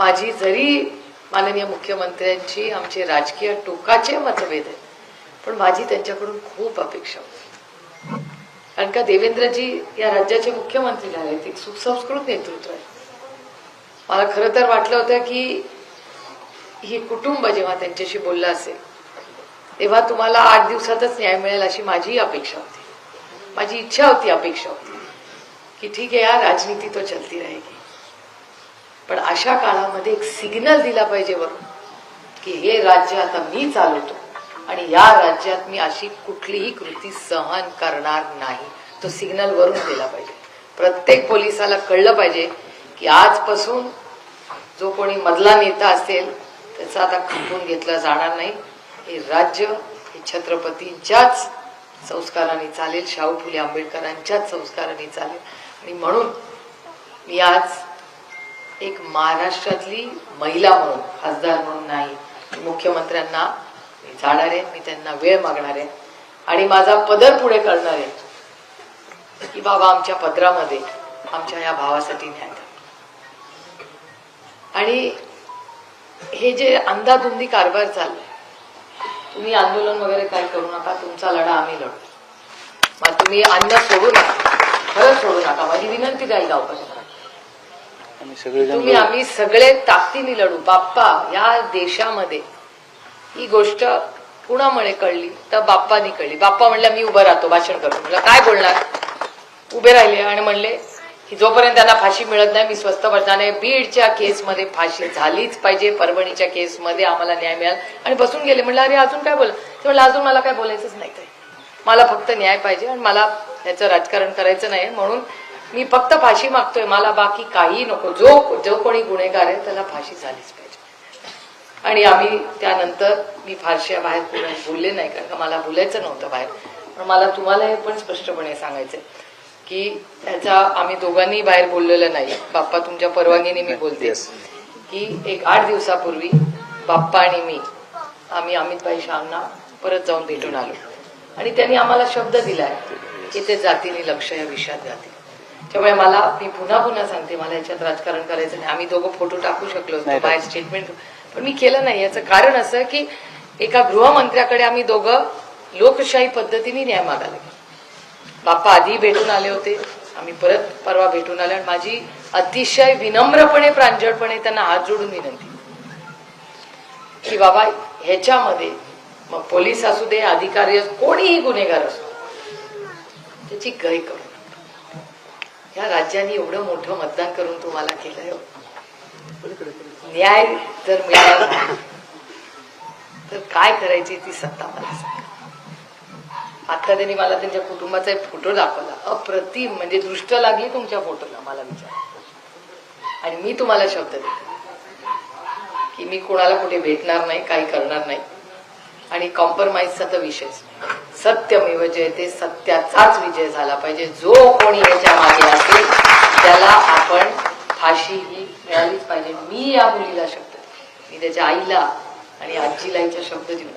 माझी जरी माननीय मुख्यमंत्र्यांची आमचे राजकीय टोकाचे मतभेद आहेत पण माझी त्यांच्याकडून खूप अपेक्षा होती. कारण का देवेंद्रजी या राज्याचे मुख्यमंत्री झाले एक सुसंस्कृत नेतृत्व आहे. मला खरं तर वाटलं होतं की ही कुटुंब जेव्हा त्यांच्याशी बोललं असेल तेव्हा तुम्हाला आठ दिवसातच न्याय मिळेल अशी माझी अपेक्षा होती. माझी इच्छा होती अपेक्षा होती की ठीक आहे यार राजनीती तो चलती रहेगी अशा काळामध्ये एक सिग्नल दिला पाहिजे वरून की हे राज्य आता मी चालवतो आणि या राज्यात मी अशी कुठलीही कृती सहन करणार नाही. तो सिग्नल वरून दिला पाहिजे. प्रत्येक पोलिसाला कळलं पाहिजे की आजपासून जो कोणी मधला नेता असेल त्याचा आता खपून घेतला जाणार नाही. हे राज्य हे छत्रपतींच्याच संस्काराने चालेल शाहू फुले आंबेडकरांच्याच संस्काराने चालेल. आणि म्हणून मी आज एक महाराष्ट्रातली महिला म्हणून खासदार म्हणून नाही मुख्यमंत्र्यांना मी जाणार आहे मी त्यांना वेळ मागणार आहे. आणि माझा पदर पुढे करणार आहे की बाबा आमच्या पदरामध्ये आमच्या या भावासाठी न्याय आणि हे जे अंधाधुंदी कारभार चाललाय तुम्ही आंदोलन वगैरे काय करू नका तुमचा लढा आम्ही लढू. मग तुम्ही अन्न सोडू नका खरंच सोडू नका. माझी विनंती राहील गावकऱ्यांना. आम्ही सगळेजण तुम्ही आम्ही सगळे ताकदीने लढू. बाप्पा या देशामध्ये ही गोष्ट कुणामुळे कळली? तर बाप्पानी कळली. बाप्पा म्हणला मी उभं राहतो भाषण करतो. म्हणलं काय बोलणार? उभे राहिले आणि म्हणले की जोपर्यंत त्यांना फाशी मिळत नाही मी स्वस्त बसणार बीडच्या केसमध्ये फाशी झालीच पाहिजे. परभणीच्या केसमध्ये आम्हाला न्याय मिळाला. आणि बसून गेले. म्हणलं अरे अजून काय बोल ते म्हणलं अजून मला काय बोलायचंच नाही मला फक्त न्याय पाहिजे आणि मला ह्याचं राजकारण करायचं नाही म्हणून मी फक्त फाशी मागतोय मला बाकी काही नको. जो जो कोणी गुन्हेगार आहे त्याला फाशी झालीच पाहिजे. आणि आम्ही त्यानंतर मी फारशा बाहेर कोणा बोलले नाही कारण का मला बोलायचं नव्हतं बाहेर. पण मला तुम्हाला हे पण स्पष्टपणे सांगायचंय की त्याचा आम्ही दोघांनी बाहेर बोललेलं नाही. बाप्पा तुमच्या परवानगीने मी बोलते. की एक आठ दिवसापूर्वी बाप्पा आणि मी आम्ही अमितभाई शाहना परत जाऊन भेटून आलो. आणि त्यांनी आम्हाला शब्द दिलाय की ते जातीने लक्ष या विषयात जातील. त्यामुळे मला मी पुन्हा पुन्हा सांगते मला याच्यात राजकारण करायचं नाही. आम्ही दोघं फोटो टाकू शकलो बाहेर स्टेटमेंट पण मी केलं नाही. याचं कारण असं की एका गृहमंत्र्याकडे आम्ही दोघं लोकशाही पद्धतीने न्याय मागायला गेलो. बाप्पा आधी भेटून आले होते आम्ही परत परवा भेटून आलो आणि माझी अतिशय विनम्रपणे प्रांजळपणे त्यांना हात जोडून विनंती. की बाबा ह्याच्यामध्ये मग पोलीस असू दे अधिकारी कोणीही गुन्हेगार असो त्याची गय करू. या राज्याने एवढं मोठं मतदान करून तुम्हाला केलंय हो. न्याय जर मिळाला तर काय करायची ती सत्ता मला सांगा. आता त्यांनी मला त्यांच्या कुटुंबाचा एक फोटो दाखवला. अप्रतिम म्हणजे दृष्ट लागली तुमच्या फोटोला मला विचार. आणि मी तुम्हाला शब्द देते. की मी कोणाला कुठे भेटणार नाही काही करणार नाही. आणि कॉम्प्रोमाइजचा तर विषयच नाही. सत्यमेव जयते सत्याचाच विजय झाला पाहिजे. जो कोणी याच्या मागे असेल त्याला आपण फाशी ही मिळालीच पाहिजे. मी या मुलीला शब्द मी त्याच्या आईला आणि आजीला हिच्या शब्द देऊन